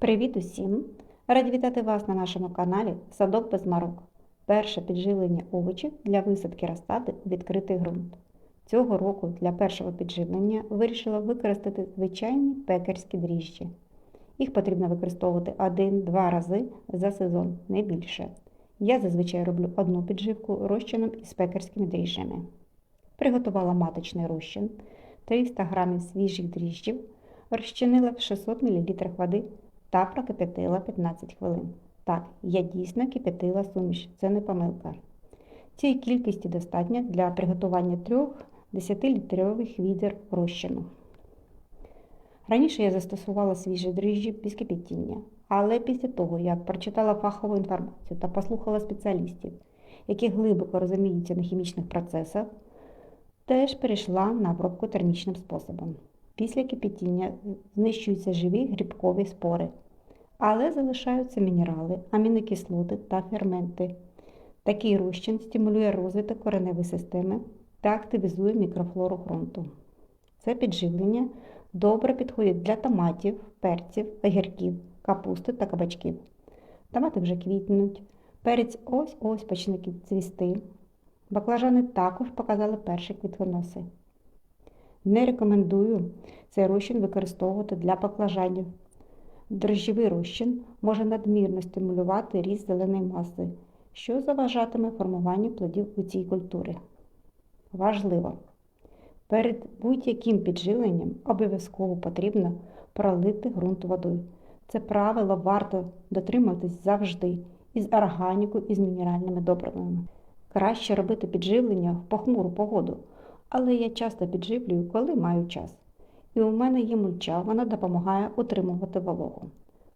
Привіт усім! Раді вітати вас на нашому каналі Садок без марок. Перше підживлення овочів для висадки розсади у відкритий ґрунт. Цього року для першого підживлення вирішила використати звичайні пекарські дріжджі. Їх потрібно використовувати один-два рази за сезон, не більше. Я зазвичай роблю одну підживку розчином із пекарськими дріжджами. Приготувала маточний розчин, 300 г свіжих дріжджів, розчинила в 600 мл води та прокипятила 15 хвилин. Так, я дійсно кипятила суміш, це не помилка. Цієї кількості достатньо для приготування трьох 10-літрових відер розчину. Раніше я застосувала свіжі дріжджі без кипятіння, але після того, як прочитала фахову інформацію та послухала спеціалістів, які глибоко розуміються на хімічних процесах, теж перейшла на обробку термічним способом. Після кипятіння знищуються живі грибкові спори, але залишаються мінерали, амінокислоти та ферменти. Такий розчин стимулює розвиток кореневої системи та активізує мікрофлору ґрунту. Це підживлення добре підходить для томатів, перців, огірків, капусти та кабачків. Томати вже квітнуть, перець ось-ось почне цвісти. Баклажани також показали перші квітконоси. Не рекомендую цей розчин використовувати для баклажанів. Дрожжєвий розчин може надмірно стимулювати ріст зеленої маси, що заважатиме формуванню плодів у цій культурі. Важливо! Перед будь-яким підживленням обов'язково потрібно пролити ґрунт водою. Це правило варто дотримуватись завжди із органіку і з мінеральними добривами. Краще робити підживлення в похмуру погоду, але я часто підживлюю, коли маю час. І у мене є мульча, вона допомагає утримувати вологу.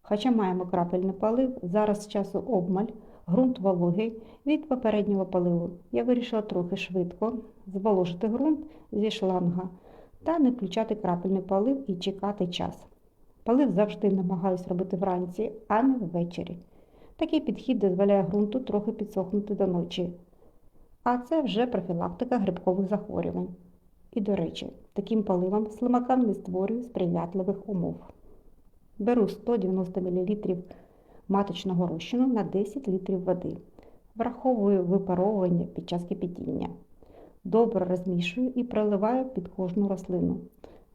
Хоча маємо крапельний полив, зараз з часу обмаль, ґрунт вологий від попереднього поливу. Я вирішила трохи швидко зволожити ґрунт зі шланга та не включати крапельний полив і чекати час. Полив завжди намагаюсь робити вранці, а не ввечері. Такий підхід дозволяє ґрунту трохи підсохнути до ночі. А це вже профілактика грибкових захворювань. І, до речі, таким поливом слимакам не створює сприятливих умов. Беру 190 мл маточного розчину на 10 літрів води. Враховую випаровування під час кипятіння. Добре розмішую і проливаю під кожну рослину.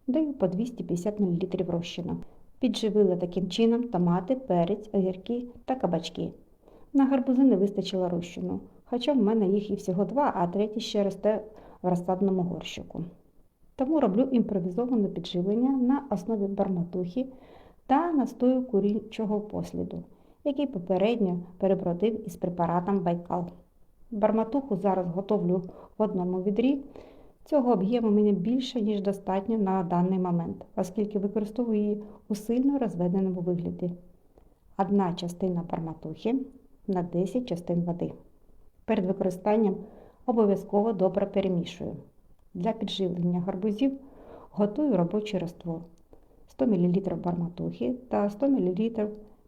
Даю по 250 мл розчину. Підживила таким чином томати, перець, огірки та кабачки. На гарбузи не вистачило розчину, хоча в мене їх і всього два, а третій ще росте в розсадному горщику. Тому роблю імпровізоване підживлення на основі барматухи та настою курячого посліду, який попередньо перебродив із препаратом Байкал. Барматуху зараз готовлю в одному відрі. Цього об'єму мені більше, ніж достатньо на даний момент, оскільки використовую її у сильно розведеному вигляді. Одна частина барматухи на 10 частин води. Перед використанням обов'язково добре перемішую. Для підживлення гарбузів готую робочий раствор 100 мл барматухи та 100 мл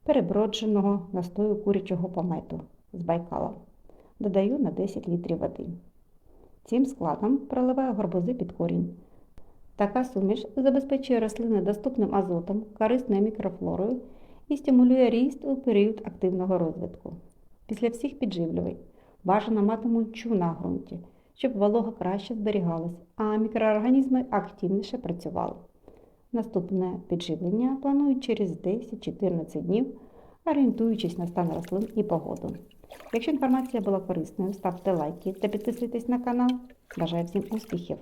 перебродженого настою курячого помету з байкала. Додаю на 10 літрів води. Цим складом проливаю гарбузи під корінь. Така суміш забезпечує рослини доступним азотом, корисною мікрофлорою і стимулює ріст у період активного розвитку. Після всіх підживлювань бажано мати мульчу на ґрунті, щоб волога краще зберігалась, а мікроорганізми активніше працювали. Наступне підживлення планують через 10-14 днів, орієнтуючись на стан рослин і погоду. Якщо інформація була корисною, ставте лайки та підписуйтесь на канал. Бажаю всім успіхів!